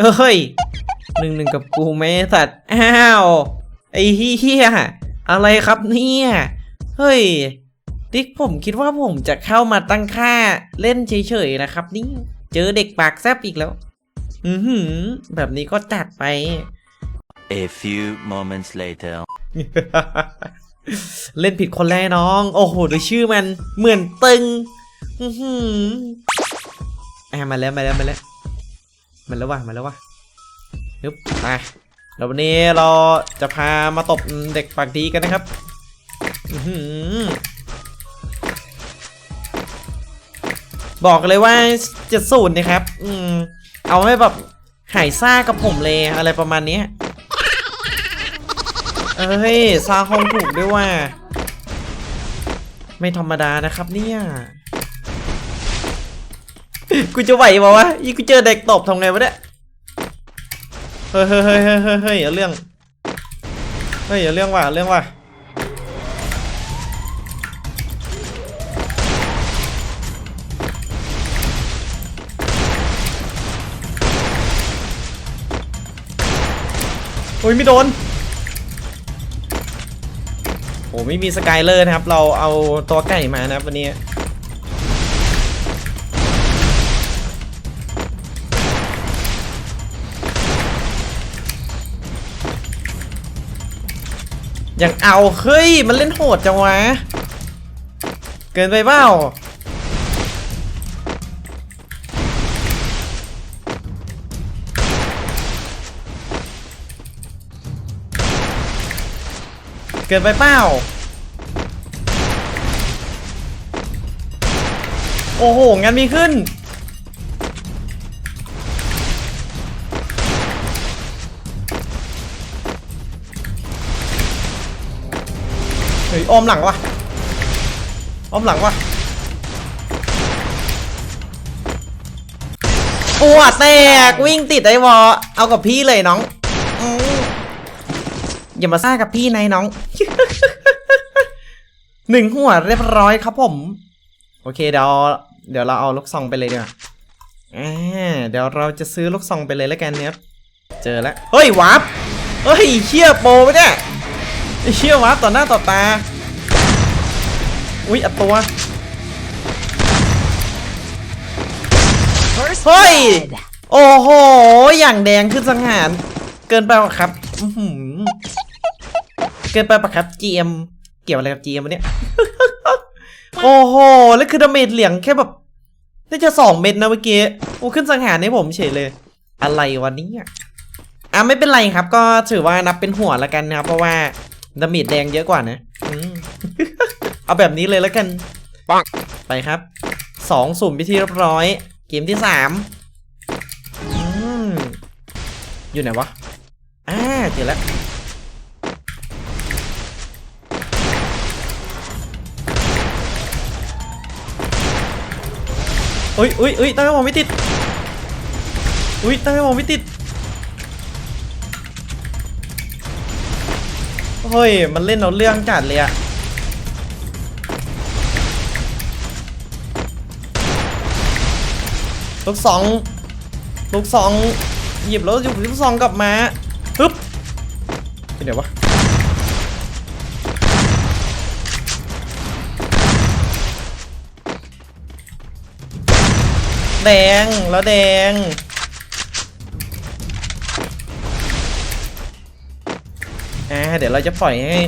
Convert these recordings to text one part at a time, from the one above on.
เฮ้ยหนึ่งหนึ่งกับกูไหมสัตว์ อ้าว ไอ้เฮียอะไรครับเนี่ย เฮ้ยดิกผมคิดว่าผมจะเข้ามาตั้งค่าเล่นเฉยๆนะครับ นี่เจอเด็กปากแซบอีกแล้ว อือหือ แบบนี้ก็จัดไป A few moments later. เล่นผิดคนแรกน้อง โอ้โหดูชื่อมันเหมือนตึง อือหืออะมาแล้วมาแล้วมาแล้ว มาแล้วว่ะมาแล้วว่ะฮึบมาแล้ววันนี้เราจะพามาตบเด็กปากดีกันนะครับบอกเลยว่าจะสูตรนะครับ อืม เอาให้แบบหายซ่ากับผมเลยอะไรประมาณนี้เอ้ยซาคงถูกด้วยว่า ไม่ธรรมดานะครับเนี่ย กูจะไหวเปล่าวะยี่กูเจอเด็กตบทำไงวะเนี่ยเฮ้ยเฮ้ยเฮ้ยเฮ้ยเฮ้ยอย่าเรื่องเฮ้ยอย่าเรื่องว่ะเรื่องว่ะโอ้ยไม่โดนโอ้ไม่มีสกายเลอร์นะครับ เราเอาตัวไก่มานะครับวันนี้ อยังเอาเฮ้ยมันเล่นโหดจังวะ เกินไปเปล่าเกินไปเปล่า โอ้โหงั้นมีขึ้น เฮ้ยอ้อมหลังวะอ้อมหลังวะปวดแตกวิ่งติดไอ้วอเอากับพี่เลยน้องอย่ามาซ่ากับพี่นายน้องหนึ่งหัวเรียบร้อยครับผม โอเคเดี๋ยวเดี๋ยวเราเอาลูกซองไปเลยดีกว่าเดี๋ยวเราจะซื้อลูกซองไปเลยแล้วกันเนี่ยเจอแล้วเฮ้ยวาร์ปเฮ้ยเชี่ยโปไปเนี่ยไอ้ เชี่ยวะต่อหน้าต่อตา อุ๊ยอัดตัว เฮ้ย โอ้โห อย่างแดงขึ้นสังหาร เกินไปปะครับอื้อหือเกินไปปะครับ GM เกี่ยวอะไรกับ GM วะเนี่ย โอ้โห แล้วคือดาเมจเหลียงแค่แบบน่าจะสองเม็ดนะเมื่อกี้โอ้ขึ้นสังหารให้ผมเฉยเลย อะไรวันนี้อะอะไม่เป็นไรครับ ก็ถือว่านับเป็นหัวละกันนะครับเพราะว่า ดาเมจแดงเยอะกว่านะอืมเอาแบบนี้เลยแล้วกันปังไปครับสองสุ่มไปที่เรียบร้อย เกมที่สามอืมอยู่ไหนวะ อ่าเจอแล้วอุ้ยอุ้ยอุ้ยตั้งให้ผมไม่ติด อุ้ยตั้งให้ผมไม่ติด เฮ้ย มันเล่นเอาเรื่องจัดเลยอะลูกสองลูกสองหยิบแล้วหยิบลูกสองกลับมาฮึบเป็นไงวะแดงแล้วแดง อ่าเดี๋ยวเราจะปล่อยให้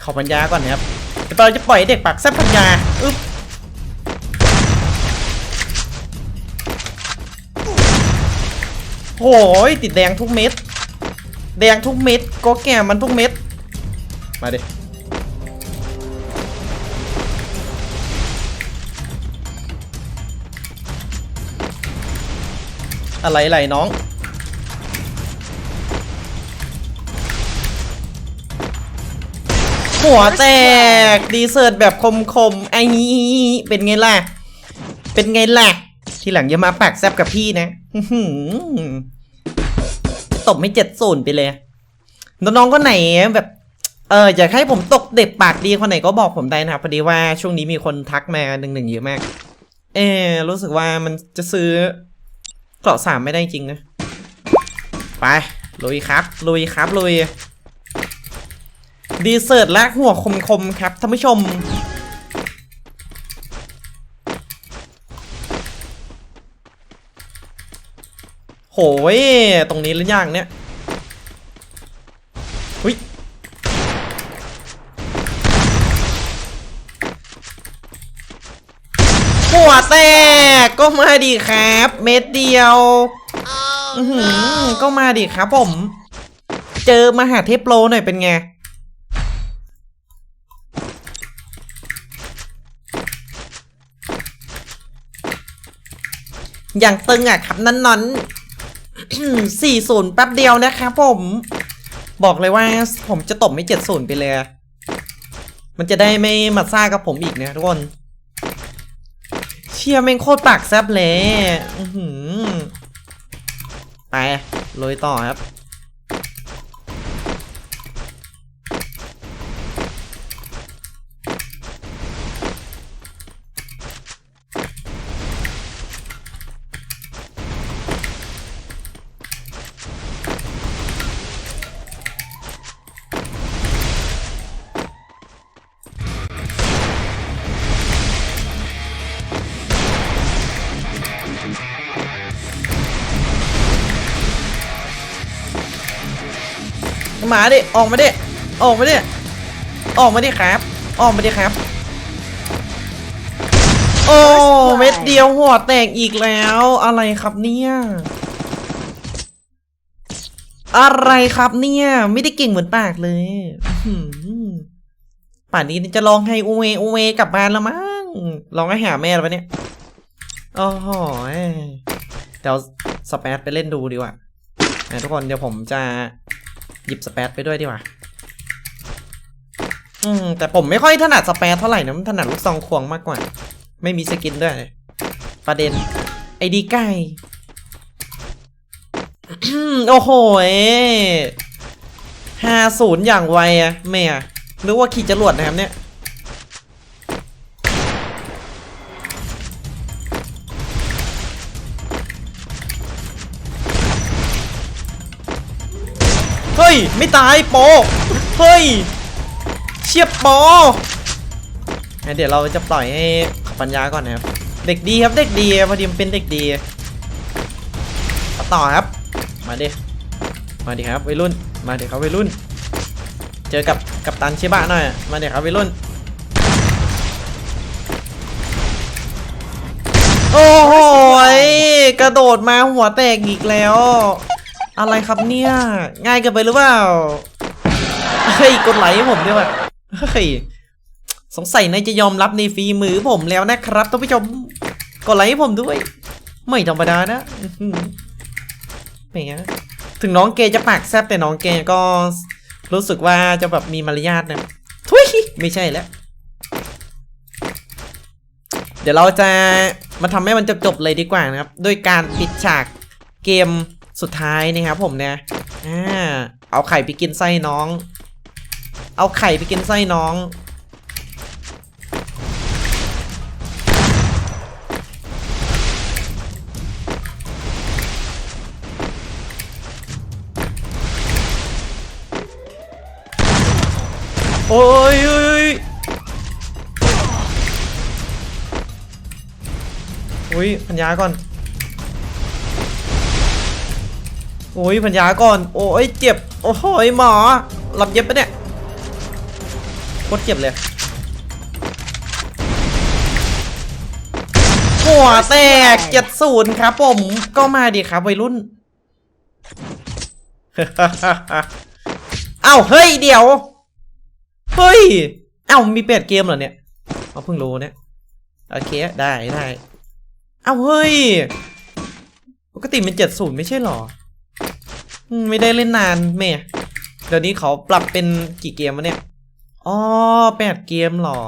เขาปัญญาก่อนนะครับเดี๋ยวเราจะปล่อยเด็กปากแซบปัญญาอึ๊บโหยติดแดงทุกเม็ด แดงทุกเม็ดก็แก่มันทุกเม็ด มาดิอะไรไหลน้อง หัวแตกดีเซิร์ตแบบคมๆไอ้เป็นไงล่ะ เป็นไงล่ะ ทีหลังอย่ามาปากแซบกับพี่นะตบไม่เจ็ดศูนย์ไปเลย น้องๆก็ไหนแบบ เอออยากให้ผมตกเด็กปากดีคนไหนก็บอกผมได้นะครับพอดีว่าช่วงนี้มีคนทักมาหนึ่งหนึ่งเยอะมาก เออรู้สึกว่ามันจะซื้อเกราะสามไม่ได้จริงนะ ไปลุยครับลุยครับลุย ดีเซิร์ตและหัวคมๆครับท่านผู้ชม โหยตรงนี้หรือยังเนี่ยหุยหัวแตกก็มาดีครับ เม็ดเดียวอือหือก็มาดิครับผม เจอมหาเทพโปรหน่อยเป็นไง อย่างตึงอะครับนั้นนอนสี่ศูนย์แป๊บเดียวนะครับผม บอกเลยว่าผมจะตบไม่เจ็ดศูนย์ไปเลย มันจะได้ไม่มาซ่ากับผมอีกนะทุกคน เชียร์แม่งโคตรปากแซบเลย อือหือไปลุยต่อครับ มาดิออกมาดิออกมาดิออกมาดิครับ ออกมาดิครับ โอ้เม็ดเดียวหัวแตกอีกแล้วอะไรครับเนี่ยอะไรครับเนี่ย ไม่ได้เก่งเหมือนปากเลยอื้อหือป่านนี้จะร้องให้อูเวอูเวกลับบ้านแล้วมั้งร้องให้หาแม่แล้วปะเนี่ยโอ้โหเดี๋ยวสเปซไปเล่นดูดีกว่านะทุกคนเดี๋ยวผมจะ หยิบสเปซไปด้วยดีกว่าอืมแต่ผมไม่ค่อยถนัดสเปซเท่าไหร่นะมันถนัดลูกซองควงมากกว่า ไม่มีสกินด้วย ประเด็น ไอดีไก่โอ้โหห้าศูนย์อย่างไวอะแม่อะนึกว่าขี่จรวดนะครับเนี่ย ฮ้ย ไม่ตายโปเฮ้ย เชียบโปงั้นเดี๋ยวเราจะปล่อยให้ปัญญาก่อนนะครับ เด็กดีครับเด็กดีพอดีมันเป็นเด็กดีเอาต่อครับ มาดิมาดิครับวัยรุ่น มาดิครับวัยรุ่น เจอกับกับตันชิบะหน่อย มาดิครับวัยรุ่น โอ้โหกระโดดมาหัวแตกอีกแล้ว อะไรครับเนี่ย ง่ายเกินไปหรือเปล่า เฮ้ย กดไลค์ให้ผมด้วยว่ะ เฮ้ย สงสัยนายจะยอมรับในฝีมือผมแล้วนะครับท่านผู้ชม กดไลค์ให้ผมด้วย ไม่ธรรมดานะแหมถึงน้องเกจะปากแซบแต่น้องเกก็รู้สึกว่าจะแบบมีมารยาทนะทุยไม่ใช่แล้ว เดี๋ยวเราจะมาทำให้มันจบๆเลยดีกว่านะครับ ด้วยการปิดฉากเกม สุดท้ายนะครับผมเนี่ยอ่าเอาไข่ไปกินไส้น้อง เอาไข่ไปกินไส้น้องโอ้ยโอ้ยอุ้ยพัญญาก่อน โอ้ยพัญญาก่อน โอ้ยเจ็บ โอ้ยหมอหลับเย็บปะเนี่ยโคตรเจ็บเลยหัวแตกเจ็ดศูนย์ครับผมก็มาดีครับวัยรุ่น เอ้าเฮ้ยเดี๋ยว เฮ้ย เอ้ามีแปดเกมเหรอเนี่ยเอาเพิ่งรู้เนี่ย โอเคได้ได้ เอ้าเฮ้ย ปกติมันเจ็ดศูนย์ไม่ใช่หรอ ไม่ได้เล่นนานเมย์เดี๋ยวนี้เขาปรับเป็นกี่เกมวะเนี่ยอ๋อแปดเกมหรอ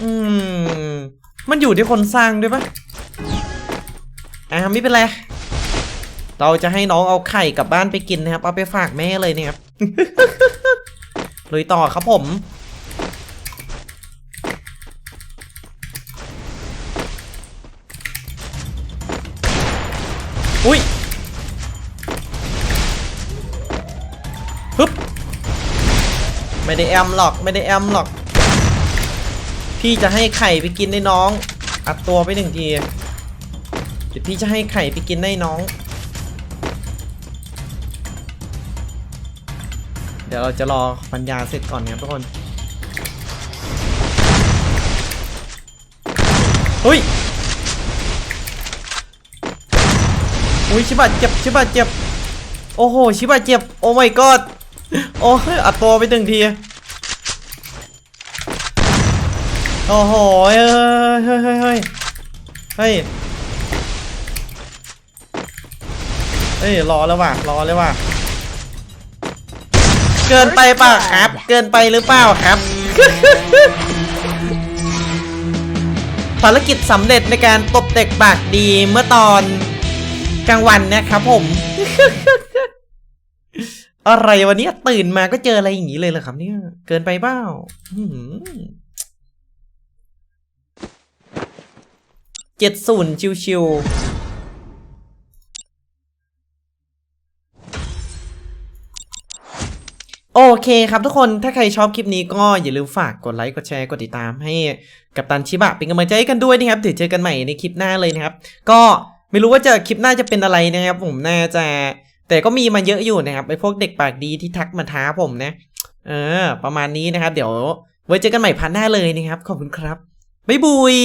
อืม มันอยู่ที่คนสร้างด้วยปะอ่าไม่เป็นไร เราจะให้น้องเอาไข่กลับบ้านไปกินนะครับ เอาไปฝากแม่เลยเนี่ยครับลุยต่อครับผม ไม่ได้แอมหรอกไม่ได้แอมหรอก พี่จะให้ไข่ไปกินในน้อง อัดตัวไปหนึ่งทีเดี๋ยวพี่จะให้ไข่ไปกินในน้อง เดี๋ยวเราจะรอปัญญาเสร็จก่อนนะครับทุกคนเฮ้ยอุ้ยชิบะเจ็บชิบะเจ็บ โอ้โห ชิบะเจ็บ โอ้ my god โอ้ยอัดตัวไปหนึ่งที โอ้โหเฮ้ยเฮ้ยเฮ้ยเฮ้ยเฮ้ยเฮ้ยรอแล้วว่ะรอเลยว่ะเกินไปเปล่าครับ เกินไปหรือเปล่าครับ ภารกิจสำเร็จในการตบเด็กปากดีเมื่อตอนกลางวันนะครับผม อะไรวันนี้ตื่นมาก็เจออะไรอย่างนี้เลยเหรอครับเนี่ย เกินไปเปล่าเจ็ดศูนย์ชิวๆ โอเคครับทุกคนถ้าใครชอบคลิปนี้ก็อย่าลืมฝากกดไลค์ กดแชร์ กดติดตามให้กับตันชิบะเป็นกำลังใจให้กันด้วยนะครับเดี๋ยวเจอกันใหม่ในคลิปหน้าเลยนะครับ ก็ไม่รู้ว่าจะคลิปหน้าจะเป็นอะไรนะครับ ผมน่าจะ แต่ก็มีมาเยอะอยู่นะครับไอ้พวกเด็กปากดีที่ทักมาท้าผมนะเออ ประมาณนี้นะครับ เดี๋ยวไว้เจอกันใหม่พันหน้าเลยนะครับ ขอบคุณครับบ๊ายบุย